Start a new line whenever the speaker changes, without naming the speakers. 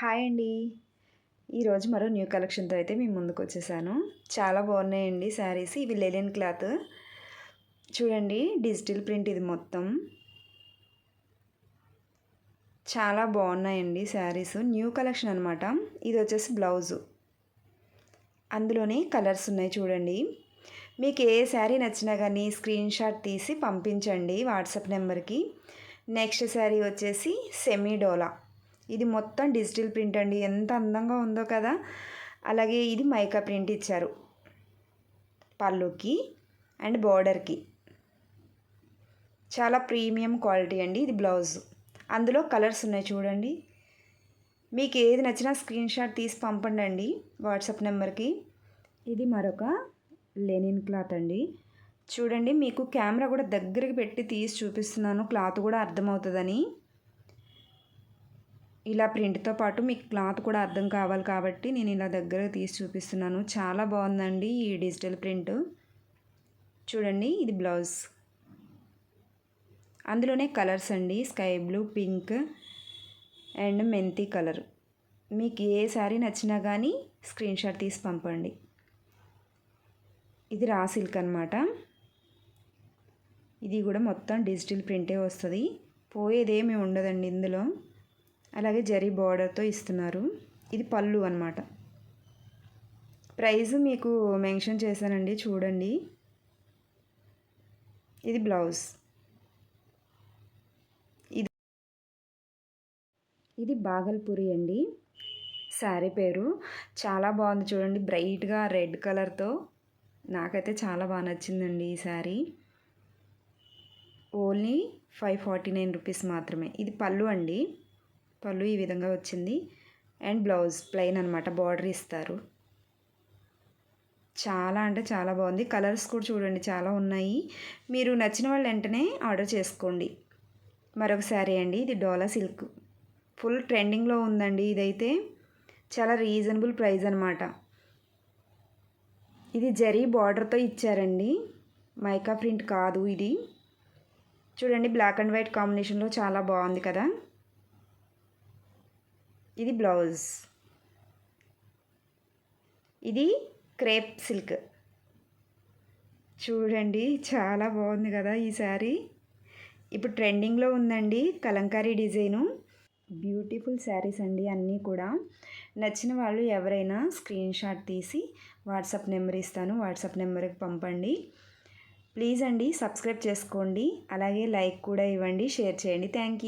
Hi అండి. ఈరోజు మరో న్యూ కలెక్షన్తో అయితే మేము ముందుకు వచ్చేసాను. చాలా బాగున్నాయండి శారీస్. ఇవి లెలిన్ క్లాత్. చూడండి డిజిటల్ ప్రింట్ ఇది మొత్తం. చాలా బాగున్నాయండి శారీస్. న్యూ కలెక్షన్ అనమాట ఇది వచ్చేసి బ్లౌజు. అందులోనే కలర్స్ ఉన్నాయి చూడండి. మీకు ఏ శారీ నచ్చినా కానీ స్క్రీన్ షాట్ తీసి పంపించండి వాట్సాప్ నెంబర్కి. నెక్స్ట్ శారీ వచ్చేసి సెమీ డోలా ఇది మొత్తం డిజిటల్ ప్రింట్ అండి. ఎంత అందంగా ఉందో కదా. అలాగే ఇది మైకా ప్రింట్ ఇచ్చారు. పళ్ళుకి అండ్ బార్డర్కి. చాలా ప్రీమియం క్వాలిటీ అండి ఇది బ్లౌజ్. అందులో కలర్స్ ఉన్నాయి చూడండి. మీకు ఏది నచ్చినా స్క్రీన్ షాట్ తీసి పంపండి అండి వాట్సాప్ నెంబర్కి. ఇది మరొక లెనిన్ క్లాత్ అండి. చూడండి మీకు కెమెరా కూడా దగ్గరికి పెట్టి తీసి చూపిస్తున్నాను. క్లాత్ కూడా అర్థమవుతుందని. ఇలా ప్రింట్తో పాటు మీకు క్లాత్ కూడా అర్థం కావాలి కాబట్టి నేను ఇలా దగ్గర తీసి చూపిస్తున్నాను. చాలా బాగుందండి ఈ డిజిటల్ ప్రింట్. చూడండి ఇది బ్లౌజ్. అందులోనే కలర్స్ అండి. స్కై బ్లూ పింక్ అండ్ మెంతి కలర్. మీకు ఏ శారీ నచ్చినా కానీ స్క్రీన్ షాట్ తీసి పంపండి. ఇది రా సిల్క్ అనమాట ఇది కూడా మొత్తం డిజిటల్ ప్రింటే వస్తుంది. పోయేదేమీ ఉండదండి ఇందులో. అలాగే జరీ బార్డర్తో ఇస్తున్నారు. ఇది పళ్ళు అనమాట ప్రైస్ మీకు మెన్షన్ చేశానండి చూడండి. ఇది బ్లౌజ్. ఇది ఇది బాగల్పూరి అండి. శారీ పేరు చాలా బాగుంది చూడండి బ్రైట్గా రెడ్ కలర్తో. నాకైతే చాలా బాగా నచ్చిందండి ఈ sari. Only five forty nine rupees మాత్రమే. ఇది పళ్ళు అండి. పళ్ళు ఈ విధంగా వచ్చింది. అండ్ బ్లౌజ్ ప్లెయిన్ అనమాట బార్డర్ ఇస్తారు. చాలా అంటే చాలా బాగుంది. కలర్స్ కూడా చూడండి చాలా ఉన్నాయి. మీరు నచ్చిన వాళ్ళు వెంటనే ఆర్డర్ చేసుకోండి. మరొక శారీ అండి ఇది డోలా సిల్క్. ఫుల్ ట్రెండింగ్లో ఉందండి ఇదైతే. చాలా రీజనబుల్ ప్రైస్ అనమాట ఇది జరీ బార్డర్తో ఇచ్చారండి. మైకా ప్రింట్ కాదు ఇది. చూడండి బ్లాక్ అండ్ వైట్ కాంబినేషన్లో చాలా బాగుంది కదా. ఇది బ్లౌజ్. ఇది క్రేప్ సిల్క్. చూడండి చాలా బాగుంది కదా ఈ శారీ. ఇప్పుడు ట్రెండింగ్లో ఉందండి కలంకారీ డిజైను. బ్యూటిఫుల్ శారీస్ అండి అన్నీ కూడా. నచ్చిన వాళ్ళు ఎవరైనా స్క్రీన్ షాట్ తీసి వాట్సాప్ నెంబర్ ఇస్తాను. వాట్సాప్ నెంబర్కి పంపండి. ప్లీజ్ అండి సబ్స్క్రైబ్ చేసుకోండి. అలాగే లైక్ కూడా ఇవ్వండి షేర్ చేయండి. Thank you